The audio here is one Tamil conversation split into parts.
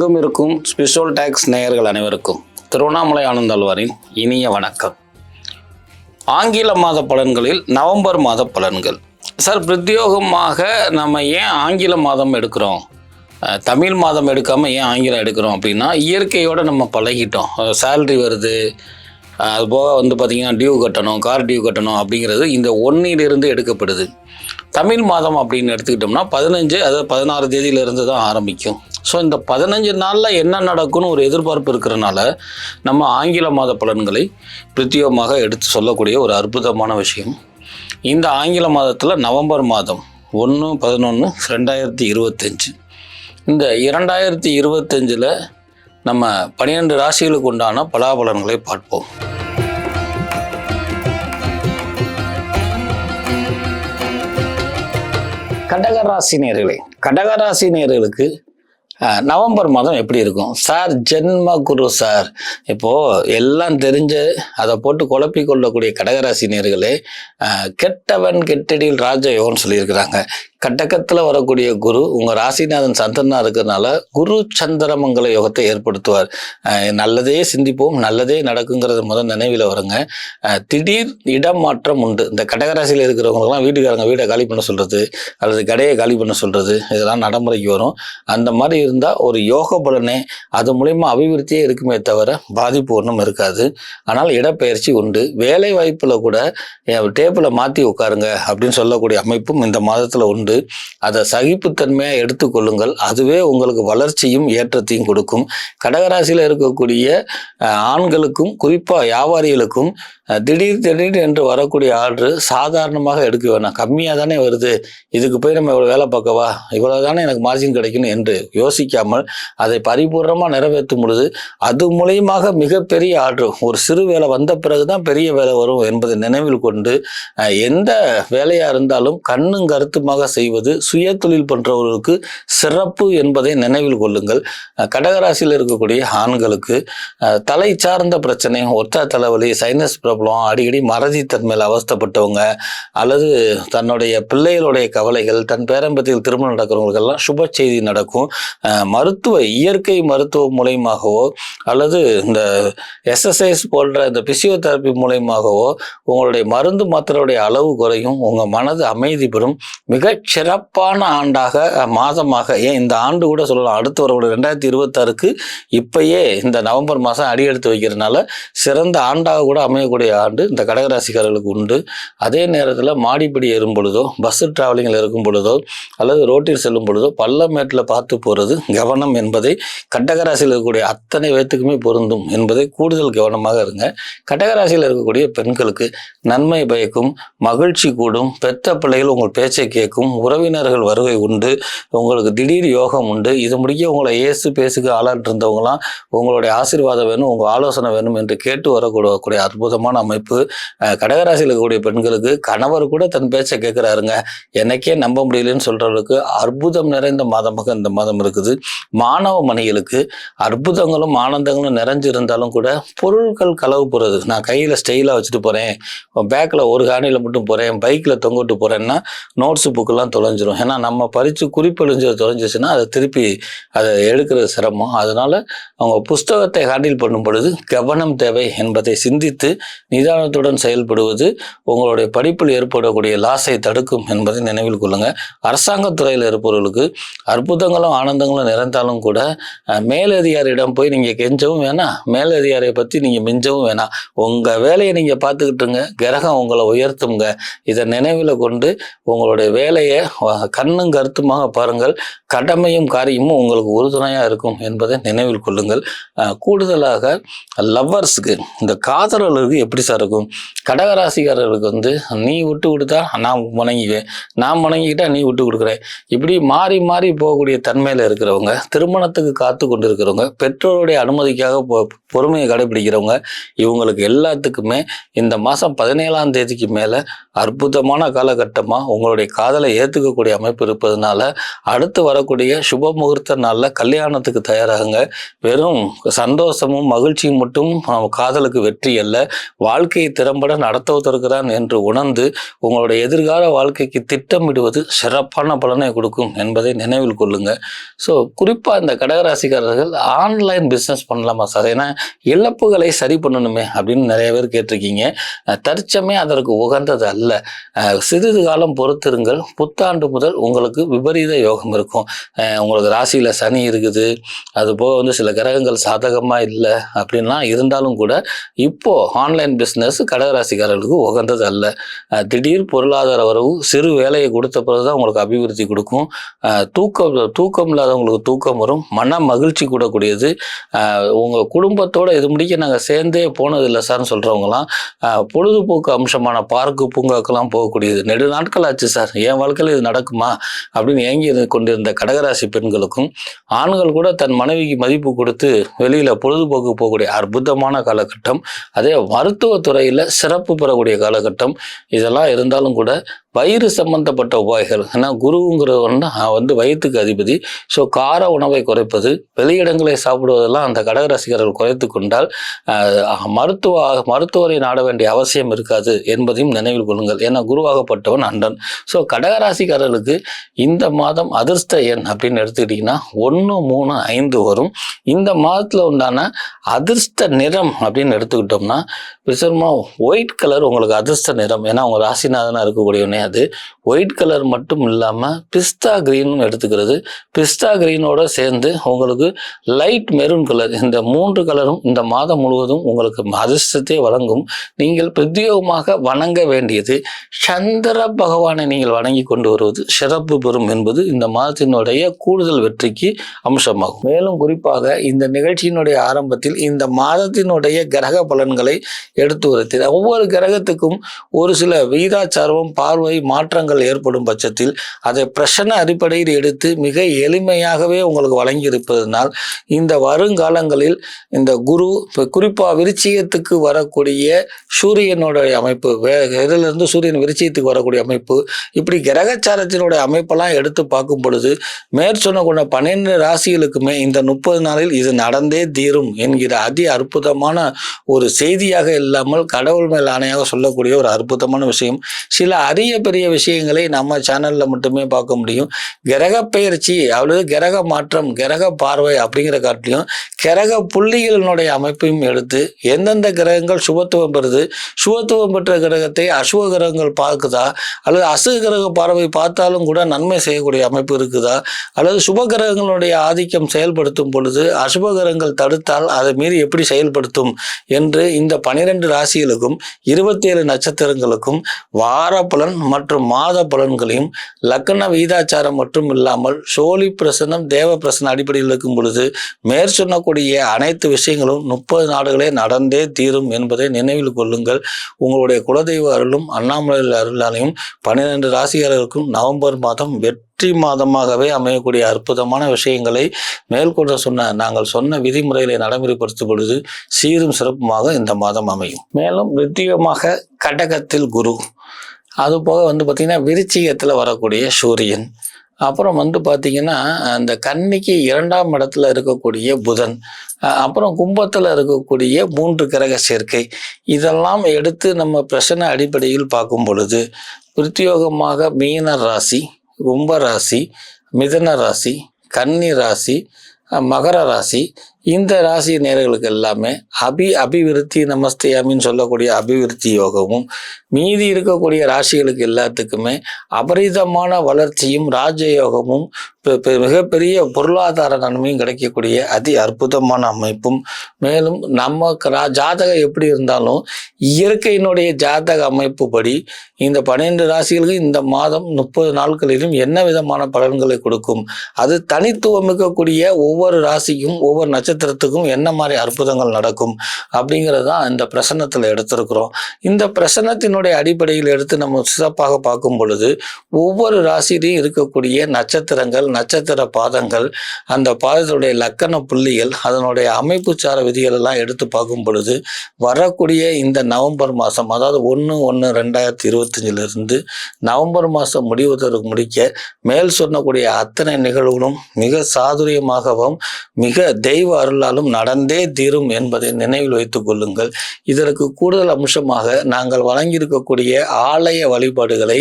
எங்கும் இருக்கும் ஸ்பெஷல் டேக்ஸ் நேயர்கள் அனைவருக்கும் திருவண்ணாமலை ஆனந்தாழ்வாரின் இனிய வணக்கம். ஆங்கில மாத பலன்களில் நவம்பர் மாத பலன்கள். சார் பிரத்யோகமாக நம்ம ஏன் ஆங்கில மாதம் எடுக்கிறோம்? தமிழ் மாதம் எடுக்காமல் ஏன் ஆங்கிலம் எடுக்கிறோம் அப்படின்னா இயற்கையோடு நம்ம பழகிட்டோம். சேல்ரி வருது. அது போக வந்து பார்த்திங்கன்னா டியூ கட்டணும் கார் டியூ கட்டணும் அப்படிங்கிறது இந்த ஒன்னிலிருந்து எடுக்கப்படுது. தமிழ் மாதம் அப்படின்னு எடுத்துக்கிட்டோம்னா பதினஞ்சு அதாவது பதினாறு தேதியிலிருந்து தான் ஆரம்பிக்கும். ஸோ இந்த பதினஞ்சு நாளில் என்ன நடக்கும்னு ஒரு எதிர்பார்ப்பு இருக்கிறனால நம்ம ஆங்கில மாத பலன்களை பிரத்யேகமாக எடுத்து சொல்லக்கூடிய ஒரு அற்புதமான விஷயம். இந்த ஆங்கில மாதத்தில் நவம்பர் மாதம் ஒன்று பதினொன்று ரெண்டாயிரத்தி இருபத்தஞ்சு. இந்த இரண்டாயிரத்தி இருபத்தஞ்சில் நம்ம பன்னிரெண்டு ராசிகளுக்கு உண்டான பலாபலன்களை பார்ப்போம். கடகராசி நேர்களே கடகராசி நேர்களுக்கு நவம்பர் மாதம் எப்படி இருக்கும்? சார் ஜென்ம குரு சார். இப்போ எல்லாம் தெரிஞ்சு அதை போட்டு குழப்பி கொள்ளக்கூடிய கடகராசினியர்களே கெட்டவன் கெட்டடியில் ராஜயோகம்னு சொல்லியிருக்கிறாங்க. கட்டக்கத்தில் வரக்கூடிய குரு உங்கள் ராசிநாதன் சந்திரனாக இருக்கிறதுனால குரு சந்திரமங்கல யோகத்தை ஏற்படுத்துவார். நல்லதே சிந்திப்போம் நல்லதே நடக்குங்கிறது முதல் நினைவில் வருங்க. திடீர் இடம் மாற்றம் உண்டு. இந்த கடகராசியில் இருக்கிறவங்களுக்குலாம் வீட்டுக்காரங்க வீடை காலி பண்ண சொல்கிறது அல்லது கடையை காலி பண்ண சொல்கிறது இதெல்லாம் நடைமுறைக்கு வரும். அந்த மாதிரி இருந்தால் ஒரு யோக பலனே அது மூலிமா அபிவிருத்தியே இருக்குமே தவிர பாதிப்பு ஒன்றும் இருக்காது. ஆனால் இடப்பெயர்ச்சி உண்டு. வேலை வாய்ப்பில் கூட டேப்பில் மாற்றி உட்காருங்க அப்படின்னு சொல்லக்கூடிய அமைப்பும் இந்த மாதத்தில் உண்டு. அதை சகிப்புத்தன்மையாக எடுத்துக்கொள்ளுங்கள் அதுவே உங்களுக்கு வளர்ச்சியும் ஏற்றத்தையும் கொடுக்கும். கடகராசியில் இருக்கக்கூடிய ஆண்களுக்கும் குறிப்பாக வியாபாரிகளுக்கும் திடீர் திடீர் என்று வரக்கூடிய ஆர்டர் சாதாரணமாக எடுக்க வேணாம். கம்மியாக தானே வருது. இதுக்கு போய் நம்ம இவ்வளோ வேலை பார்க்கவா இவ்வளோ தானே எனக்கு மார்ஜின் கிடைக்கணும் என்று யோசிக்காமல் அதை பரிபூர்ணமாக நிறைவேற்றும் பொழுது அது மூலயமாக மிகப்பெரிய ஆர்டர் ஒரு சிறு வேலை வந்த பிறகு தான் பெரிய வேலை வரும் என்பதை நினைவில் கொண்டு எந்த வேலையாக இருந்தாலும் கண்ணும் கருத்துமாக செய்வது சுய தொழில் பண்ணுறவர்களுக்கு சிறப்பு என்பதை நினைவில் கொள்ளுங்கள். கடகராசியில் இருக்கக்கூடிய ஆண்களுக்கு தலை சார்ந்த பிரச்சனை ஒற்றை தலைவலி சைனஸ் ப்ராப்ளம் அடிக்கடி மறதித்தன்மையில் அவஸ்தப்பட்டவங்க அல்லது தன்னுடைய பிள்ளைகளுடைய கவலைகள் தன் பேரம்பத்தியில் திருமணம் நடக்கிறவங்களுக்கெல்லாம் சுப செய்தி நடக்கும். மருத்துவ இயற்கை மருத்துவம் மூலயமாகவோ அல்லது இந்த எஸ்எஸ்ஐஸ் போன்ற இந்த பிசியோதெரப்பி மூலயமாகவோ உங்களுடைய மருந்து மாத்திரையுடைய அளவு குறையும். உங்கள் மனது அமைதி பெறும். மிகச் சிறப்பான ஆண்டாக மாதமாக ஏன் இந்த ஆண்டு கூட சொல்லலாம் அடுத்து வரக்கூடிய ரெண்டாயிரத்தி இருபத்தாறுக்கு இப்பயே இந்த நவம்பர் மாதம் அடியெடுத்து வைக்கிறதுனால சிறந்த ஆண்டாக கூட அமையக்கூடிய ஆண்டு இந்த கடகராசிக்காரர்களுக்கு உண்டு. அதே நேரத்தில் மாடிப்படி ஏறும் பொழுதோ பஸ் டிராவலிங்கில் இருக்கும் பொழுதோ அல்லது ரோட்டில் செல்லும் பொழுதோ பள்ளமேட்டில் பார்த்து போகிறது கவனம் என்பதை கடகராசியில் இருக்கக்கூடிய அத்தனை பேத்துக்குமே பொருந்தும் என்பதை கூடுதல் கவனமாக இருங்க. கடகராசியில் இருக்கக்கூடிய பெண்களுக்கு நன்மை பயக்கும் மகிழ்ச்சி கூடும் பெற்ற பிள்ளைகள் உங்கள் பேச்சை கேட்கும் உறவினர்கள் வருகை உண்டு உங்களுக்கு திடீர் யோகம் உண்டு இது முடிக்க உங்களை ஏசு பேசுக்கு ஆளாட்டு இருந்தவங்களாம் உங்களுடைய ஆசீர்வாதம் வேணும் உங்கள் ஆலோசனை வேணும் என்று கேட்டு வரக்கூடக்கூடிய அற்புதமான அமைப்பு கடகராசியில் இருக்கக்கூடிய பெண்களுக்கு கணவர் கூட தன் பேச்சை கேட்குறாருங்க எனக்கே நம்ப முடியலன்னு சொல்றவர்களுக்கு அற்புதம் நிறைந்த மாதமாக இந்த மாதம் இருக்குது. மாணவ மணிகளுக்கு அற்புதங்களும் ஆனந்தங்களும் நிறைஞ்சிருந்தாலும் கூட பொருட்கள் களவு போகிறது நான் கையில் ஸ்டைலாக வச்சுட்டு போகிறேன் பேக்கில் ஒரு காணியில் மட்டும் போகிறேன் பைக்கில் தொங்கிட்டு போகிறேன்னா நோட்ஸ் புக்கெல்லாம் தொலைஞ்சிரும். ஏன்னா நம்ம பறித்து குறிப்பெழுஞ்சு தொலைஞ்சிச்சுன்னா அதை திருப்பி அதை எடுக்கிறது சிரமம். அதனால் அவங்க புஸ்தகத்தை ஹேண்டில் பண்ணும் பொழுது கவனம் தேவை என்பதை சிந்தித்து நிதானத்துடன் செயல்படுவது உங்களுடைய படிப்பில் ஏற்படக்கூடிய லாஸை தடுக்கும் என்பதை நினைவில் கொள்ளுங்கள் அரசாங்கத் துறையில் இருப்பவர்களுக்கு அற்புதங்களும் ஆனந்தங்களும் நிறைந்தாலும் கூட மேலதிகாரியிடம் போய் நீங்கள் கெஞ்சவும் வேணாம் மேலதிகாரியை பற்றி நீங்கள் மிஞ்சவும் வேணாம் உங்கள் வேலையை நீங்கள் பார்த்துக்கிட்டுங்க கிரகம் உங்களை உயர்த்துங்க இதை நினைவில் கொண்டு உங்களுடைய வேலையை கண்ணும் கருத்துமாக பாருங்கள். கடமையும் காரியமும் உங்களுக்கு உறுதுணையாக இருக்கும் என்பதை நினைவில் கொள்ளுங்கள். கூடுதலாக லவ்வர்ஸுக்கு இந்த காதலர்களுக்கு எப்படி சார் இருக்கும். கடகராசிக்காரர்களுக்கு வந்து நீ விட்டு கொடுத்தா நான் முணங்கிக்குவேன் நான் முணங்கிக்கிட்டா நீ விட்டு கொடுக்குறேன் இப்படி மாறி மாறி போகக்கூடிய தன்மையில் இருக்கிறவங்க திருமணத்துக்கு காத்து கொண்டு இருக்கிறவங்க பெற்றோருடைய அனுமதிக்காக பொ- பொறுமையை கடைபிடிக்கிறவங்க இவங்களுக்கு எல்லாத்துக்குமே இந்த மாதம் பதினேழாம் தேதிக்கு மேலே அற்புதமான காலகட்டமாக உங்களுடைய காதலை ஏற்றுக்கக்கூடிய அமைப்பு இருப்பதனால அடுத்து வரக்கூடிய சுப முகூர்த்த நாளில் கல்யாணத்துக்கு தயாராகுங்க. வெறும் சந்தோஷமும் மகிழ்ச்சியும் மட்டும் காதலுக்கு வெற்றி அல்ல. வாழ்க்கையை திறம்பட நடத்துவதற்கிறான் என்று உணர்ந்து உங்களுடைய எதிர்கால வாழ்க்கைக்கு திட்டமிடுவது சிறப்பான பலனை கொடுக்கும் என்பதை நினைவில் கொள்ளுங்க. ஸோ குறிப்பாக இந்த கடகராசிக்காரர்கள் ஆன்லைன் பிஸ்னஸ் பண்ணலாமா சார் ஏன்னா இழப்புகளை சரி பண்ணணுமே அப்படின்னு நிறைய பேர் கேட்டிருக்கீங்க. தற்சமே அதற்கு உகந்தது அல்ல. சிறிது காலம் பொறுத்திருங்கள். புத்தாண்டு முதல் உங்களுக்கு விபரீத யோகம் இருக்கும். உங்களுக்கு ராசியில் சனி இருக்குது. அது போக வந்து சில கிரகங்கள் சாதகமாக இல்லை அப்படின்லாம் இருந்தாலும் கூட இப்போது ஆன்லைன் பிஸ்னஸ் கடகராசிக்காரர்களுக்கு உகந்தது அல்ல. திடீர் பொருளாதார வரவு சிறு வேலையை கொடுத்த பிறகு தான் உங்களுக்கு அபிவிருத்தி கொடுக்கும். தூக்கம் தூக்கம் இல்லாதவங்களுக்கு தூக்கம் வரும். மன மகிழ்ச்சி கூடக்கூடியது. உங்கள் குடும்பத்தோடு குடும்பத்தோட இது முடிக்க நாங்கள் சேர்ந்தே போனது இல்லை சார்னு சொல்கிறவங்களாம் பொழுதுபோக்கு அம்சமான பார்க்கு பூங்காக்கெல்லாம் போகக்கூடியது. நெடு நாட்கள் ஆச்சு சார். என் வாழ்க்கையில் இது நடக்குமா? அப்படின்னு ஏங்கி கொண்டிருந்த கடகராசி பெண்களுக்கும் ஆண்கள் கூட தன் மனைவிக்கு மதிப்பு கொடுத்து வெளியில் பொழுதுபோக்கு போகக்கூடிய அற்புதமான காலகட்டம். அதே மருத்துவத்துறையில சிறப்பு பெறக்கூடிய காலகட்டம் இதெல்லாம் இருந்தாலும் கூட வயிறு சம்பந்தப்பட்ட உபாய்கள் ஏன்னா குருங்கிறவன் வந்து வயிற்றுக்கு அதிபதி. ஸோ கார உணவை குறைப்பது வெளியிடங்களை சாப்பிடுவதெல்லாம் அந்த கடகராசிகர்கள் குறைத்து கொண்டால் மருத்துவ மருத்துவரை நாட வேண்டிய அவசியம் இருக்காது என்பதையும் நினைவில் கொள்ளுங்கள். ஏன்னா குருவாகப்பட்டவன் அண்டன் ஸோ கடகராசிக்காரர்களுக்கு இந்த மாதம் அதிர்ஷ்ட எண் அப்படின்னு எடுத்துக்கிட்டிங்கன்னா ஒன்று மூணு ஐந்து வரும். இந்த மாதத்தில் உண்டான அதிர்ஷ்ட நிறம் அப்படின்னு எடுத்துக்கிட்டோம்னா விசர்மா ஒயிட் கலர் உங்களுக்கு அதிர்ஷ்ட நிறம். ஏன்னா உங்கள் ராசிநாதனாக இருக்கக்கூடியவனே அது. ஒயிட் கலர் மட்டும் இல்லாமல் பிஸ்தா கிரீனும் எடுத்துக்கிறது. பிஸ்தா கிரீனோட சேர்ந்து உங்களுக்கு லைட் மெரூன் கலர் இந்த மூன்று கலரும் இந்த மாதம் முழுவதும் உங்களுக்கு அதிர்ஷ்டத்தை வழங்கும். நீங்கள் பிரத்யேகமாக வணங்க வேண்டியது. சந்திர பகவானை நீங்கள் வணங்கி கொண்டு வருவது சிறப்பு பெறும் என்பது இந்த மாதத்தினுடைய கூடுதல் வெற்றிக்கு அம்சமாகும். மேலும் குறிப்பாக இந்த நிகழ்ச்சியினுடைய ஆரம்பத்தில் இந்த மாதத்தினுடைய கிரக பலன்களை எடுத்து வருத்தேன் ஒவ்வொரு கிரகத்துக்கும் ஒரு சில விகிதாச்சாரம் பார்வை மாற்றங்கள் ஏற்படும் பட்சத்தில் அதை பிரச்சனை அடிப்படையில் எடுத்து மிக எளிமையாகவே உங்களுக்கு வழங்கி இருப்பதனால் இந்த வருங்காலங்களில் இந்த குரு இப்போ குறிப்பாக விருச்சியத்துக்கு வரக்கூடிய சூரியனுடைய அமைப்பு வே இதிலிருந்து சூரியன் விருச்சியத்துக்கு வரக்கூடிய அமைப்பு இப்படி கிரகச்சாரத்தினுடைய அமைப்பெல்லாம் எடுத்து பார்க்கும் பொழுது மேற்சொன்ன கொண்ட பன்னெண்டு ராசிகளுக்குமே இந்த முப்பது நாளில் இது நடந்தே தீரும் என்கிற அதி அற்புதமான ஒரு செய்தியாக இல்லாமல் கடவுள் மேல் ஆணையாக சொல்லக்கூடிய ஒரு அற்புதமான விஷயம். சில அரிய பெரிய விஷயங்களை நம்ம சேனல்ல மட்டுமே பார்க்க முடியும். கிரக பெயர்ச்சி அல்லது கிரக மாற்றம் கிரக பார்வை அப்படிங்கிற காட்டிலையும் கிரக புள்ளிகளினுடைய அமைப்பையும் எடுத்து எந்தெந்த கிரகங்கள் சுபத்துவம் பெறுது சுபத்துவம் பெற்ற கிரகத்தை அசுவ கிரகங்கள் பார்க்குதா அல்லது அசு கிரக பார்வை பார்த்தாலும் கூட நன்மை செய்யக்கூடிய அமைப்பு இருக்குதா அல்லது சுப கிரகங்களுடைய ஆதிக்கம் செயல்படுத்தும் பொழுது அசுப கிரகங்கள் தடுத்தால் அதை மீறி எப்படி செயல்படுத்தும் என்று இந்த பனிரெண்டு ராசிகளுக்கும் இருபத்தேழு நட்சத்திரங்களுக்கும் வார பலன் மற்றும் மாத பலன்களையும் லக்கண வீதாச்சாரம் மட்டும் இல்லாமல் சோழி பிரசனம் தேவ பிரசனம் அடிப்படையில் இருக்கும் பொழுது மேற் சொன்னக்கூடிய அனைத்து விஷயங்களும் முப்பது நாடுகளே நடந்தே தீரும் என்பதை நினைவில் கொள்ளுங்கள். உங்களுடைய குலதெய்வ அருளும் அண்ணாமலை அருளாலையும் பன்னிரெண்டு ராசிகாரர்களுக்கும் நவம்பர் மாதம் வெற்றி மாதமாகவே அமையக்கூடிய அற்புதமான விஷயங்களை மேற்கொண்டு சொன்ன நாங்கள் சொன்ன விதிமுறைகளை நடைமுறைப்படுத்தும் பொழுது சீரும் சிறப்புமாக இந்த மாதம் அமையும். மேலும் நித்தியமாக கடகத்தில் குரு அதுபோக வந்து பார்த்திங்கன்னா விருச்சிகத்தில் வரக்கூடிய சூரியன் அப்புறம் வந்து பார்த்திங்கன்னா அந்த கன்னிக்கு இரண்டாம் இடத்துல இருக்கக்கூடிய புதன் அப்புறம் கும்பத்தில் இருக்கக்கூடிய மூன்று கிரக சேர்க்கை இதெல்லாம் எடுத்து நம்ம பிரச்சனை அடிப்படையில் பார்க்கும் பொழுது பிரத்யோகமாக மீன ராசி கும்ப ராசி மிதன ராசி கன்னி ராசி மகர ராசி இந்த ராசி நேர்களுக்கு எல்லாமே அபி அபிவிருத்தி நமஸ்தேயாமின்னு சொல்லக்கூடிய அபிவிருத்தி யோகமும் மீதி இருக்கக்கூடிய ராசிகளுக்கு எல்லாத்துக்குமே அபரிதமான வளர்ச்சியும் ராஜயோகமும் பெ- மிகப்பெரிய பொருளாதார நன்மையும் கிடைக்கக்கூடிய அதி அற்புதமான அமைப்பும். மேலும் நம்ம ரா- ஜாதகம் எப்படி இருந்தாலும் இயற்கையினுடைய ஜாதக அமைப்பு படி இந்த பன்னிரெண்டு ராசிகளுக்கு இந்த மாதம் முப்பது நாட்களிலும் என்ன விதமான பலன்களை கொடுக்கும்? அது தனித்துவம் இருக்கக்கூடிய ஒவ்வொரு ராசிக்கும் ஒவ்வொரு நட்சத்திரத்துக்கும் என்ன மாதிரி அற்புதங்கள் நடக்கும் அப்படிங்கிறது தான் இந்த பிரசன்னத்தில் எடுத்திருக்கிறோம். இந்த பிரசன்னத்தினுடைய அடிப்படையில் எடுத்து நம்ம சிறப்பாக பார்க்கும் பொழுது ஒவ்வொரு ராசியிலையும் இருக்கக்கூடிய நட்சத்திரங்கள் நட்சத்திர பாதங்கள் அந்த பாதத்துடைய லக்கண புள்ளிகள் அதனுடைய அமைப்பு சார விதிகள் எல்லாம் எடுத்து பார்க்கும் பொழுது வரக்கூடிய இந்த நவம்பர் மாதம் அதாவது ஒன்று ஒன்று ரெண்டாயிரத்தி இருபத்தஞ்சிலிருந்து நவம்பர் மாதம் முடிவதற்கு முடிக்க மேல் சொன்னக்கூடிய அத்தனை நிகழ்வுகளும் மிக சாதுரியமாகவும் மிக தெய்வ அருளாலும் நடந்தே தீரும் என்பதை நினைவில் வைத்துக் கொள்ளுங்கள். இதற்கு கூடுதல் அம்சமாக நாங்கள் வழங்கியிருக்கக்கூடிய ஆலய வழிபாடுகளை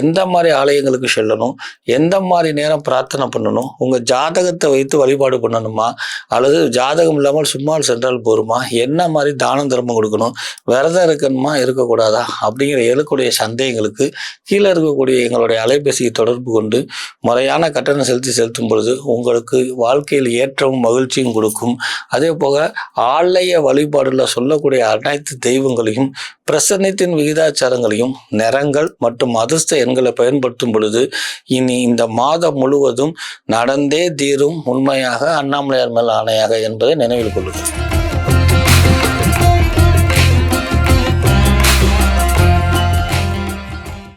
எந்த மாதிரி ஆலயங்களுக்கு செல்லணும் எந்த மாதிரி நேரம் பிரார்த்தனை பண்ணணும் உங்கள் ஜாதகத்தை வைத்து வழிபாடு பண்ணணுமா அல்லது ஜாதகம் இல்லாமல் சும்மா சென்றால் போருமா என்ன மாதிரி தானம் தர்மம் கொடுக்கணும் விரதம் இருக்கணுமா இருக்கக்கூடாதா அப்படிங்கிற எழுக்கூடிய சந்தேகங்களுக்கு கீழே இருக்கக்கூடிய எங்களுடைய அலைபேசியை தொடர்பு கொண்டு முறையான கட்டணம் செலுத்தி செலுத்தும் பொழுது உங்களுக்கு வாழ்க்கையில் ஏற்றமும் மகிழ்ச்சியும் கொடுக்கும். அதே போக ஆலய வழிபாடுல சொல்லக்கூடிய அனைத்து தெய்வங்களையும் பிரசன்னத்தின் விகிதாச்சாரங்களையும் நிறங்கள் மற்றும் அதிர்ஷ்ட எண்களை பயன்படுத்தும் பொழுது இனி இந்த மாதம் முழுவதும் நடந்தே தீரும் உண்மையாக அண்ணாமலையார் மேல் ஆணையாக என்பதை நினைவில் கொள்ளுங்கள்.